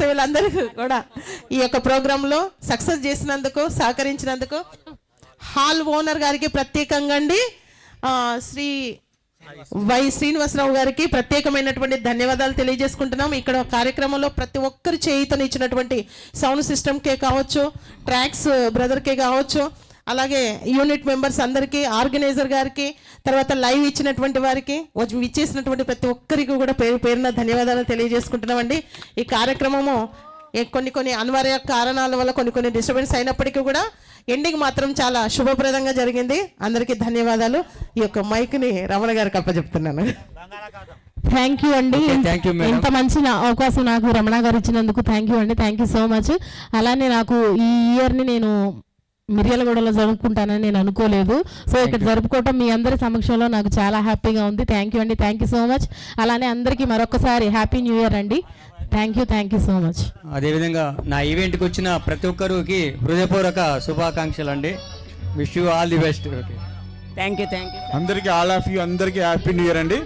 వాస్తవ్యులందరికీ కూడా ఈ యొక్క ప్రోగ్రాంలో సక్సెస్ చేసినందుకు సహకరించినందుకు హాల్ ఓనర్ గారికి ప్రత్యేకంగా అండి. శ్రీ వై శ్రీనివాసరావు గారికి ప్రత్యేకమైనటువంటి ధన్యవాదాలు తెలియజేసుకుంటున్నాం. ఇక్కడ కార్యక్రమంలో ప్రతి ఒక్కరు చేయితను ఇచ్చినటువంటి సౌండ్ సిస్టమ్కే కావచ్చు ట్రాక్స్ బ్రదర్కే కావచ్చు అలాగే యూనిట్ మెంబర్స్ అందరికీ ఆర్గనైజర్ గారికి తర్వాత లైవ్ ఇచ్చినటువంటి వారికి ఇచ్చేసినటువంటి ప్రతి ఒక్కరికి కూడా పేరు పేరున ధన్యవాదాలు తెలియజేసుకుంటున్నామండి. ఈ కార్యక్రమము ఏ కొన్ని కొన్ని అనివార్య కారణాల వల్ల కొన్ని కొన్ని డిస్టర్బెన్స్ అయినప్పటికీ కూడా ఎండింగ్ మాత్రం చాలా శుభప్రదంగా జరిగింది. అందరికీ ధన్యవాదాలు. ఈ యొక్క మైక్ని రమణ గారికి అప్పచెప్తున్నాను. థ్యాంక్ యూ అండి. ఇంత మంచి అవకాశం నాకు రమణ గారు ఇచ్చినందుకు థ్యాంక్ యూ అండి. థ్యాంక్ యూ సో మచ్ అలానే నాకు ఈ ఇయర్ని నేను మిర్యాలగూడలో జరుపుకుంటానని నేను అనుకోలేదు. సో ఇక్కడ జరుపుకోవటం మీ అందరి సమక్షంలో నాకు చాలా హ్యాపీగా ఉంది. థ్యాంక్ యూ అండి. థ్యాంక్ యూ సో మచ్ అలానే అందరికీ మరొకసారి హ్యాపీ న్యూ ఇయర్ అండి. Thank you thank you so much అదేవిధంగా నా ఈవెంట్కి వచ్చిన ప్రతి ఒక్కరికి హృదయపూర్వక శుభాకాంక్షలు అండి. Wish you all the best thank you thank you అందరికీ ఆల్ ఆఫ్ యూ అందరికీ హ్యాపీ న్యూ ఇయర్ అండి.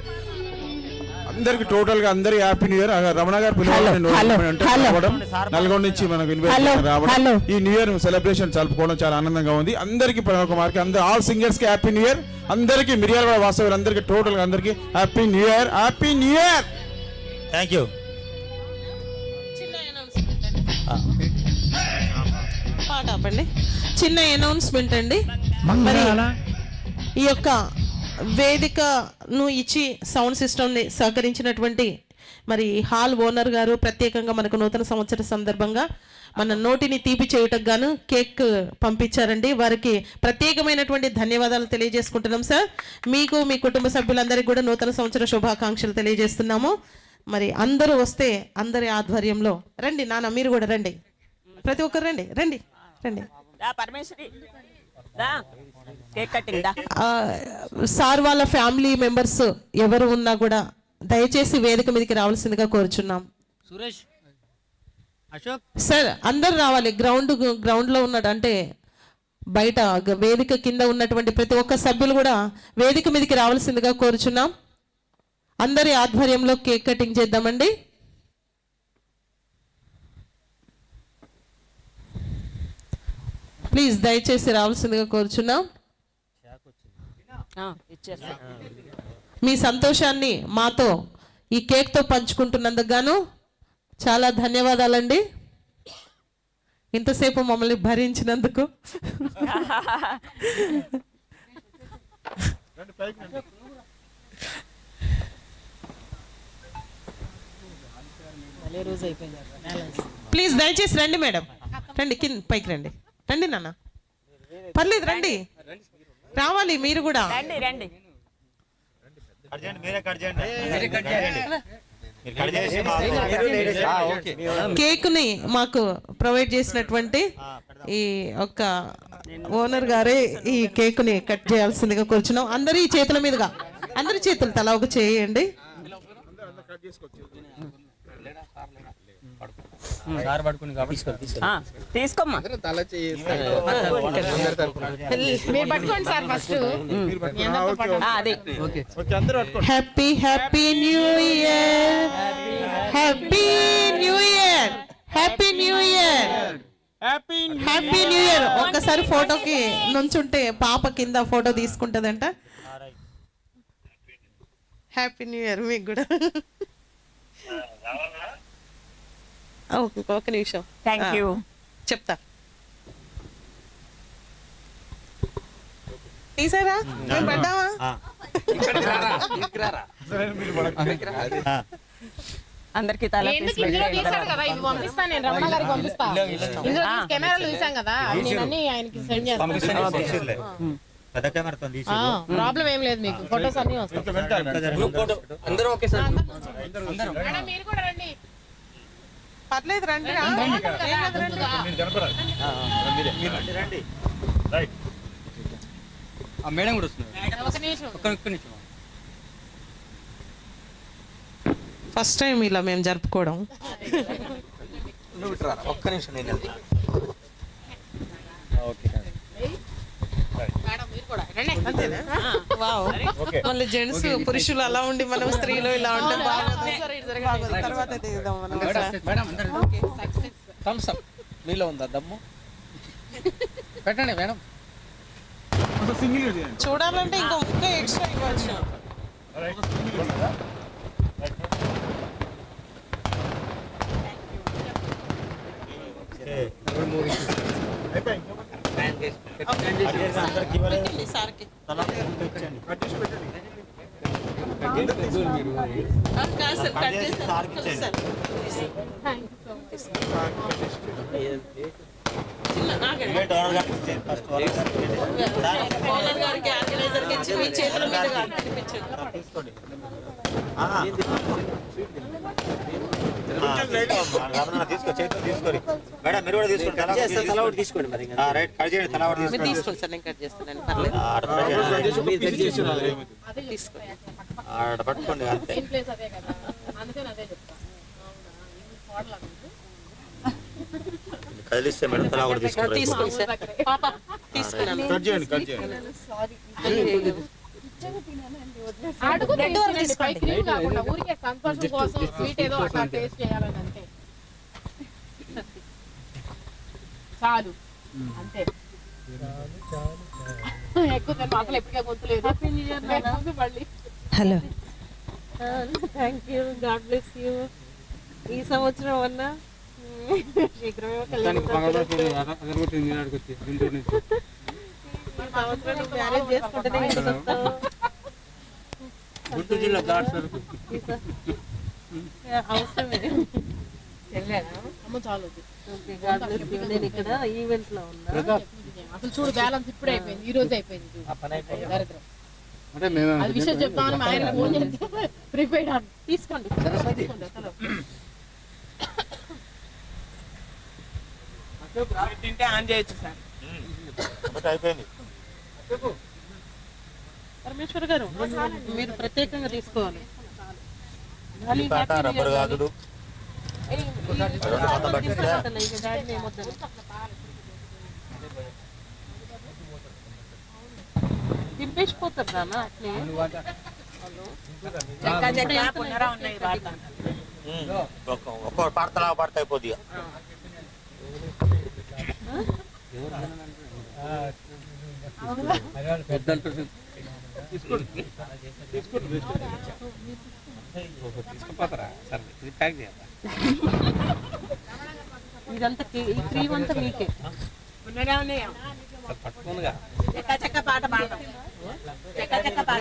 అందరికి టోటల్గా అందరికి హ్యాపీ న్యూ ఇయర్. రమణ గారు నల్గొండ నుంచి మనకు రావడం. ఈ న్యూ ఇయర్ సెలబ్రేషన్ జరుపుకోవడం చాలా ఆనందంగా ఉంది. అందరికి మార్కి అందరు ఆల్ సింగర్స్కి హ్యాపీ న్యూ ఇయర్. అందరికి మిరియాల వాస్తవులు అందరికి టోటల్గా అందరికి happy new year. Happy new year! Thank you పాట ఆపండి. చిన్న అనౌన్స్మెంట్ అండి. మరి ఈ యొక్క వేదికను ఇచ్చి సౌండ్ సిస్టమ్ని సహకరించినటువంటి మరి హాల్ ఓనర్ గారు ప్రత్యేకంగా మనకు నూతన సంవత్సర సందర్భంగా మన నోటిని తీపి చేయుటకు గాను కేక్ పంపించారండి. వారికి ప్రత్యేకమైనటువంటి ధన్యవాదాలు తెలియజేసుకుంటున్నాం సార్. మీకు మీ కుటుంబ సభ్యులందరికీ కూడా నూతన సంవత్సర శుభాకాంక్షలు తెలియజేస్తున్నాము. మరి అందరూ వస్తే అందరి ఆధ్వర్యంలో రండి నాన్న మీరు కూడా రండి. ప్రతి ఒక్కరు రండి రండి రండి. పరమేశ్వరి. సార్ వాళ్ళ ఫ్యామిలీ మెంబర్స్ ఎవరు ఉన్నా కూడా దయచేసి వేదిక మీదకి రావాల్సిందిగా కోరుచున్నాం. సురేష్ అశోక్? సార్ అందరు రావాలి. గ్రౌండ్ గ్రౌండ్లో ఉన్నాడు. అంటే బయట వేదిక కింద ఉన్నటువంటి ప్రతి ఒక్క సభ్యులు కూడా వేదిక మీదకి రావాల్సిందిగా కోరుచున్నాం. అందరి ఆధ్వర్యంలో కేక్ కటింగ్ చేద్దామండి. ప్లీజ్ దయచేసి రావాల్సిందిగా కోరుచున్నాం. మీ సంతోషాన్ని మాతో ఈ కేక్తో పంచుకుంటున్నందుకు గాను చాలా ధన్యవాదాలండి. ఇంతసేపు మమ్మల్ని భరించినందుకు. ప్లీజ్ దయచేసి రండి మేడం. రండి కింద పైకి రండి. రండి నాన్న. పర్లేదు రండి. రావాలి మీరు కూడా. రండి కేక్ని మాకు ప్రొవైడ్ చేసినటువంటి ఈ ఒక్క ఓనర్ గారే ఈ కేక్ని కట్ చేయాల్సిందిగా కూర్చున్నాం. అందరి చేతుల మీదుగా అందరి చేతులు తల ఒక చేయండి. తీసుకోమ్మా. మీరు పట్టుకోండి సార్ ఫస్ట్. ఆ, అది. Happy happy new year happy new year happy new year happy new year ఒక్కసారి ఫోటోకి నుంచుంటే పాప కింద ఫోటో తీసుకుంటదంట. హ్యాపీ న్యూ ఇయర్ మీకు కూడా. ఒక ఒక నిమిషం. థ్యాంక్ యూ చెప్తా. తీసారా? మేము పడ్డావా? అందరికి తల ఎందుకు ఇందులో కదా? పంపిస్తా నేను రమణ గారికి పంపిస్తా. ఇందులో తీసి కెమెరాలో తీసాం కదా? అవి నేను అన్ని ఆయనకి సెండ్ చేస్తాను తీసిర్లే. పెద్ద కెమెరాతో తీసి ప్రాబ్లం ఏం లేదు మీకు. ఫొటోస్ అన్ని వస్తాయి. అందరూ ఓకే సార్ మేడం మీరు కూడా రండి. పర్లేదు రండి. రండి రైట్. ఆ మేడం కూడా వస్తున్నారు. నిమిషం. ఫస్ట్ టైం ఇలా మేము జరుపుకోవడం. ఒక్క నిమిషం నేను ఓకే మేడం మీరు కూడా. మళ్ళీ జెంట్స్ పురుషులు అలా ఉండి మనం స్త్రీలు ఇలా ఉంటే బాగోదు. తర్వాత తీద్దాం మనం మేడం అందరూ థమ్స్ అప్ మీలో ఉందా దమ్ము? పెట్టండి మేడం. చూడాలంటే ఇంకో ముక్క ఎక్స్ట్రా ఇవ్వచ్చు అందరికి ఇవ్వలేదు పెట్టండి సార్కి తలా ఒకటి ఇచ్చేయండి. ఆ, కాదు సార్ కట్ చేసి సార్కి ఇచ్చేయండి. సార్ చిన్న ఆగండి ఈవెంట్ ఓనర్ గారికి ఇచ్చేయండి. ఫస్ట్ ఓనర్ గారికి ఇచ్చేయండి. సార్, ఓనర్ గారికి ఆర్గనైజర్కి ఇచ్చి మీ చేతుల మీదుగా అనిపించండి సార్, తీసుకోండి ఆ. ఆ, తీసుకో. రమణ తీసుకో తీసుకోరి మేడం మీరు కూడా తీసుకోండి తలా ఒకటి తీసుకోండి మరి ఆ, రైట్ కట్ చేయండి తలా ఒకటి తీసుకోండి తీసుకోండి సార్ నేను కట్ చేస్తాను పర్లేదు. తీసుకోండి ఆ, అటు పట్టుకోండి అంతే. ప్లేస్ అదే కదా. అందుకని అదే చెప్తా. అవునా కదిలిస్తే మేడం తలా తీసుకున్నాను కట్ చేయండి కట్ చేయండి. ఊరికే సంతోషం కోసం స్వీట్ ఏదో అట్లా టేస్ట్ చేయాలని అంతే చాలు. అంతే. ఎక్కువ అసలు ఎప్పటికే గొంతులేదు మళ్ళీ. Hello. Thank you God bless you ఈ సంవత్సరం వల్ల నేను ఇక్కడ ఈవెంట్లో ఉన్నా. అసలు చూడు బ్యాలెన్స్ ఇప్పుడే అయిపోయింది ఈ రోజు అయిపోయింది? దరిద్రం. అంటే మేము అది విషయం చెప్తామని ఆయన ఫోన్ చేస్తే ప్రిపేర్డ్ అని తీసుకోండి. తింటే ఆన్ చేయొచ్చు సార్ అయిపోయింది. పరమేశ్వర్ గారు మీరు ప్రత్యేకంగా తీసుకోవాలి. రబ్బర్ ఈ- రెండు వందల బట్టలు తీసుకోవద్దండి, ఇక డాడీని ఏమొద్దని. దింపేసిపోతారు నాన్న అట్లే చెక్క చెక్క పునరా ఉన్నాయి వాటి ఉమ్. ఒక్క- ఒక్క పాట తలా ఒక పాట అయిపోద్ది ఇక. వద్దంటారు తీసుకుపోతారా? సరే ఇది ప్యాక్ చేయాలి? ఇదంతా ఈ క్రీమ్ అంతా మీకే. ఉన్నాయా? పట్టుకోనుగా. చెక్క చెక్క పాట పాడతాం చెక్క చెక్క పాట